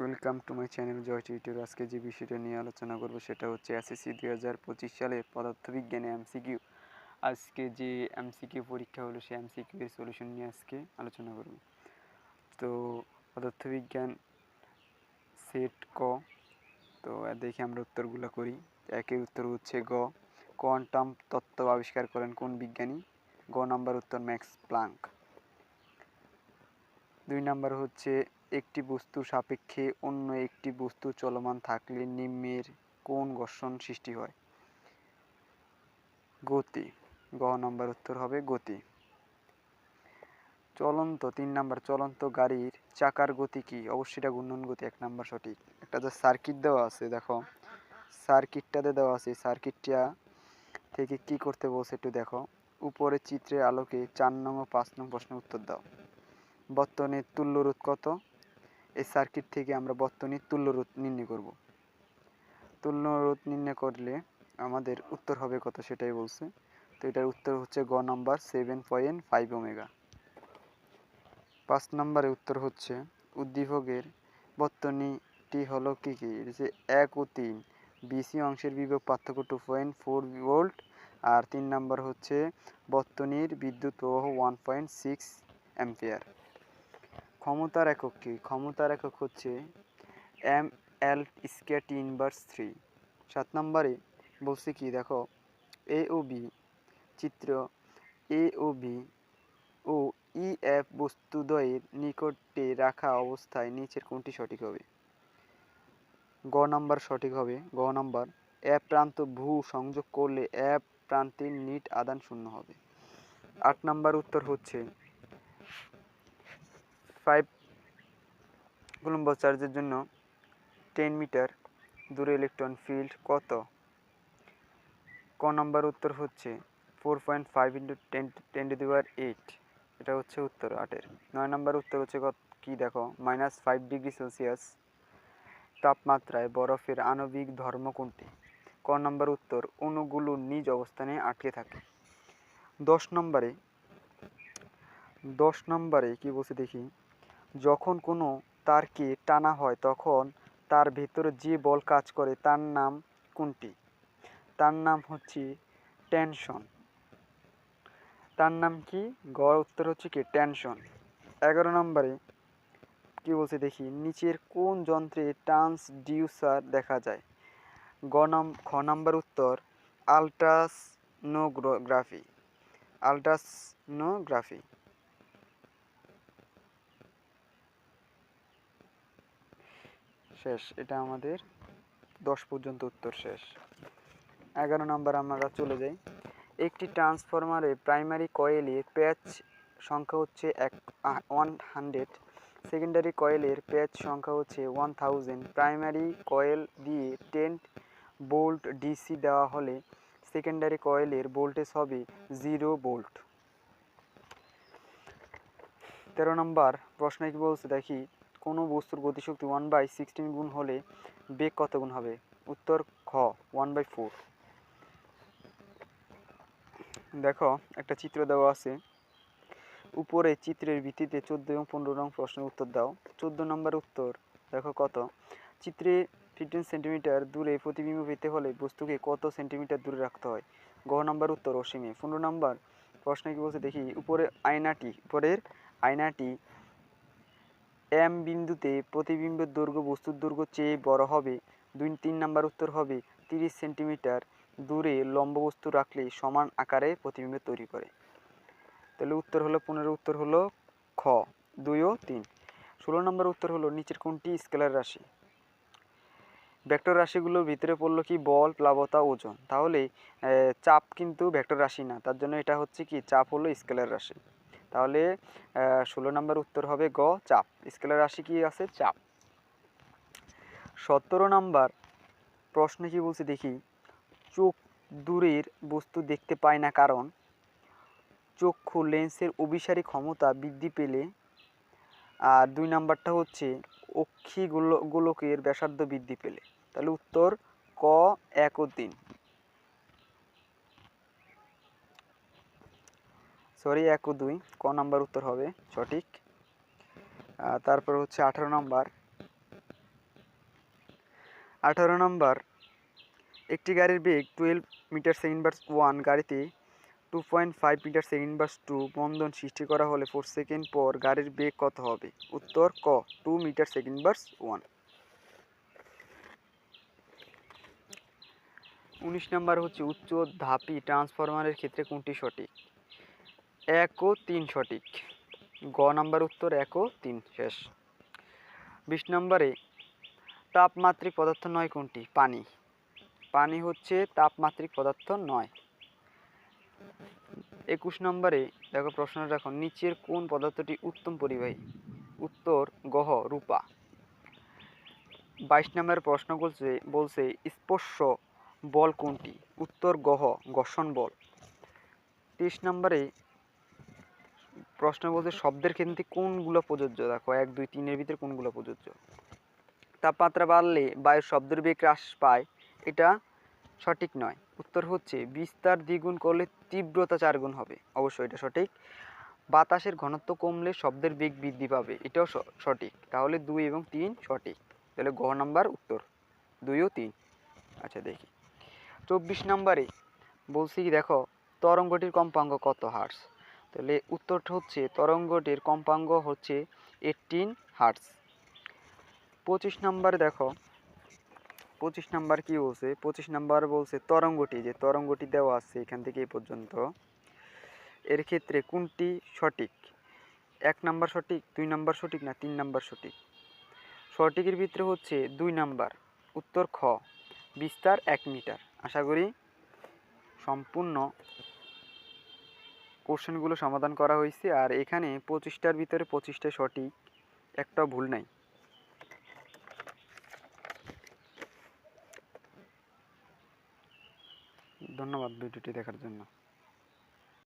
Welcome to my channel Joy tutor আজকে যে বিষয়টা নিয়ে আলোচনা করব সেটা হচ্ছে এসএসসি দুই হাজার পঁচিশ সালে পদার্থবিজ্ঞানে এমসিকিউ আজকে যে এমসিকিউ পরীক্ষা হলো, সেই এমসিকিউ এর সলিউশন নিয়ে আজকে আলোচনা করব। তো পদার্থবিজ্ঞান সেট ক। তো দেখি আমরা উত্তরগুলো করি। একের উত্তর হচ্ছে গ। কোয়ান্টাম তত্ত্ব আবিষ্কার করেন কোন বিজ্ঞানী? গ নাম্বার উত্তর ম্যাক্স প্লাঙ্ক। দুই নাম্বার হচ্ছে, একটি বস্তুর সাপেক্ষে অন্য একটি বস্তু চলমান থাকলে নিম্নের কোন ঘর্ষণ সৃষ্টি হয়? গতি। গ নম্বর উত্তর হবে গতি। চলন্ত, তিন নাম্বার, চলন্ত গাড়ির চাকার গতি কি? অবশ্যই এটা ঘূর্ণন গতি, এক নাম্বার সঠিক। একটা যে সার্কিট দেওয়া আছে, দেখো, সার্কিটটাতে দেওয়া আছে সার্কিটটা থেকে কি করতে বলছে একটু দেখো। উপরে চিত্রের আলোকে চার নং ও পাঁচ নং প্রশ্নের উত্তর দাও। বর্তনের তুল্য রোধ কত? এই সার্কিট থেকে আমরা বর্তনীর তুল্য রোধ নির্ণয় করব। তুল্য রোধ নির্ণয় করলে আমাদের উত্তর হবে কত সেটাই বলছে। তো এটার উত্তর হচ্ছে গ number seven point five omega পাঁচ নম্বরে উত্তর হচ্ছে উদ্দীপকের বর্তনীটি হলো কী কী? হচ্ছে এক ও তিন। বিসি অংশের বিভব পার্থক্য টু পয়েন্ট ফোর ভোল্ট আর তিন নম্বর হচ্ছে বর্তনীর বিদ্যুৎ প্রবাহ ওয়ান পয়েন্ট সিক্স অ্যাম্পিয়ার ক্ষমতার একক কি? ক্ষমতার একক হচ্ছে M L square T inverse three সাত নম্বরে বলছে কি? দেখো এ ও বি চিত্র এ ও বি ও ই এফ বস্তুদ্বয়ের নিকটে রাখা অবস্থায় নিচের কোনটি সঠিক হবে? গ নাম্বার সঠিক হবে। গ নাম্বার এ প্রান্ত ভূ সংযোগ করলে এ প্রান্তের নিট আদান শূন্য হবে। আট নাম্বার উত্তর হচ্ছে ফাইভ কুলম্ব চার্জের জন্য টেন মিটার দূরে ইলেকট্রন ফিল্ড কত? ক নম্বর উত্তর হচ্ছে four point five into ten ten to the power eight এটা হচ্ছে উত্তর আটের। নয় নম্বর উত্তর হচ্ছে কী দেখো? মাইনাস ফাইভ ডিগ্রি সেলসিয়াস তাপমাত্রায় বরফের আণবিক ধর্ম কোনটি? ক নম্বর উত্তর, অণুগুলো নিজ অবস্থানে আটকে থাকে। দশ নম্বরে দশ নম্বরে কি বলছে দেখি, যখন কোনো তারকে টানা হয় তখন তার ভেতরে যে বল কাজ করে তার নাম কোনটি? তার নাম হচ্ছে টেনশন। তার নাম কি? গড় উত্তর হচ্ছে কি? টেনশন। এগারো নম্বরে কি বলছে দেখি, নিচের কোন যন্ত্রে ট্রান্সডিউসার দেখা যায়? গ নাম, খ নাম্বার উত্তর, আলট্রাসনোগ্রাফি। আলট্রাসনোগ্রাফি। শেষ। এটা আমাদের দশ পর্যন্ত উত্তর শেষ। এগারো নম্বর আমরা চলে যাই। একটি ট্রান্সফরমারে প্রাইমারি কয়েলে প্যাচ সংখ্যা হচ্ছে এক ওয়ান হান্ড্রেড সেকেন্ডারি কয়েলের প্যাচ সংখ্যা হচ্ছে ওয়ান থাউজেন্ড প্রাইমারি কয়েল দিয়ে টেন বোল্ট ডিসি দেওয়া হলে সেকেন্ডারি কয়েলের ভোল্টেজ হবে জিরো বোল্ট তেরো নম্বর প্রশ্নে কি বলছে? দেখি। কোনো বস্তুর গতিশক্তি ওয়ান বাই সিক্সটিন গুণ হলে বেগ কত গুণ হবে? উত্তর খ ওয়ান বাই ফোর দেখো, একটা চিত্র দেওয়া আছে। উপরে চিত্রের ভিত্তিতে চোদ্দ এবং পনেরো নং প্রশ্নের উত্তর দাও। চোদ্দ নম্বর উত্তর, দেখো কত। চিত্রে ফিফটিন সেন্টিমিটার দূরে প্রতিবিম্ব পেতে হলে বস্তুকে কত সেন্টিমিটার দূরে রাখতে হয়? গ নম্বর উত্তর অসীমে। পনেরো নম্বর প্রশ্নে কি বলছে? দেখি, উপরে আয়নাটি, উপরের আয়নাটি এম বিন্দুতে প্রতিবিম্বের দৈর্ঘ্য, বস্তুর দৈর্ঘ্য চেয়ে বড় হবে। দুই, তিন নাম্বার উত্তর হবে তিরিশ সেন্টিমিটার। দূরে লম্ব বস্তু রাখলে সমান আকারে প্রতিবিম্ব তৈরি করে। তাহলে উত্তর হলো পনেরো, উত্তর হলো খ। দুই ও তিন। ষোলো নম্বর উত্তর হলো নিচের কোনটি? স্কেলার রাশি। ভেক্টর রাশিগুলোর ভিতরে পড়ল কি? বল, প্লাবতা, ওজন। তাহলে চাপ কিন্তু ভেক্টর রাশি না। তার জন্য এটা হচ্ছে কি? চাপ হলো স্কেলার রাশি। তাহলে ষোলো নম্বর উত্তর হবে গ, চাপ। স্কেলের রাশি কি আছে? চাপ। সতেরো নাম্বার প্রশ্নে কি বলছে দেখি? চোখ দূরের বস্তু দেখতে পায় না কারণ, চক্ষু লেন্সের অভিসারী ক্ষমতা বৃদ্ধি পেলে, আর দুই নাম্বারটা হচ্ছে অক্ষি গোলকের ব্যাসার্ধ বৃদ্ধি পেলে। তাহলে উত্তর ক, এক ও তিন। সরি, এক ও দুই। ক নাম্বার উত্তর হবে সঠিক। তারপর হচ্ছে আঠারো নাম্বার। আঠারো নম্বর। একটি গাড়ির বেগ twelve metre second bars one গাড়িতে two point five metre second bars two বন্ধন সৃষ্টি করা হলে ফোর সেকেন্ড পর গাড়ির বেগ কত হবে? উত্তর ক two metre second bars one উনিশ নম্বর হচ্ছে উচ্চ ধাপি ট্রান্সফরমারের ক্ষেত্রে কোনটি সঠিক? এক ও তিন সঠিক। গ নাম্বার উত্তর এক ও তিন শেষ। বিশ নম্বরে, তাপমাত্রিক পদার্থ নয় কোনটি? পানি। পানি হচ্ছে তাপমাত্রিক পদার্থ নয়। একুশ নম্বরে, দেখো প্রশ্ন দেখো, নিচের কোন পদার্থটি উত্তম পরিবাহী? উত্তর, গহ, রূপা। বাইশ নম্বরের প্রশ্ন বলছে বলছে, স্পর্শ বল কোনটি? উত্তর, গহ, ঘর্ষণ বল। তেইশ নম্বরে প্রশ্ন বলছে, শব্দের ক্ষেত্রে কোনগুলো প্রযোজ্য? দেখো, এক, দুই তিনের ভিতরে কোনগুলো প্রযোজ্য? তাপমাত্রা বাড়লে বায়ুর শব্দের বেগ হ্রাস পায়, এটা সঠিক নয়। উত্তর হচ্ছে, বিস্তার দ্বিগুণ করলে তীব্রতা চার গুণ হবে। অবশ্যই এটা সঠিক। বাতাসের ঘনত্ব কমলে শব্দের বেগ বৃদ্ধি পাবে, এটাও সঠিক। তাহলে দুই এবং তিন সঠিক। তাহলে গ নাম্বার উত্তর। দুই ও তিন। আচ্ছা দেখি। চব্বিশ নাম্বারে বলছি কি, দেখো, তরঙ্গটির কম্পাঙ্ক কত হার্স তাহলে উত্তরটা হচ্ছে তরঙ্গটির কম্পাঙ্গ হচ্ছে এইটিন হার্স পঁচিশ নাম্বার দেখো, পঁচিশ নাম্বার কি বলছে? পঁচিশ নাম্বার বলছে তরঙ্গটি, যে তরঙ্গটি দেওয়া আছে এখান থেকে এই পর্যন্ত। এর ক্ষেত্রে কোনটি সঠিক? এক নাম্বার সঠিক, দুই নাম্বার সঠিক না তিন নাম্বার সঠিক? সঠিকের ভিতরে হচ্ছে দুই নাম্বার, উত্তর খ, বিস্তার এক মিটার। আশা করি সম্পূর্ণ কোশ্চেনগুলো সমাধান করা হয়েছে আর এখানে পঁচিশটার ভিতরে পঁচিশটা সঠিক, একটা ভুল নাই। ধন্যবাদ ভিডিওটি দেখার জন্য।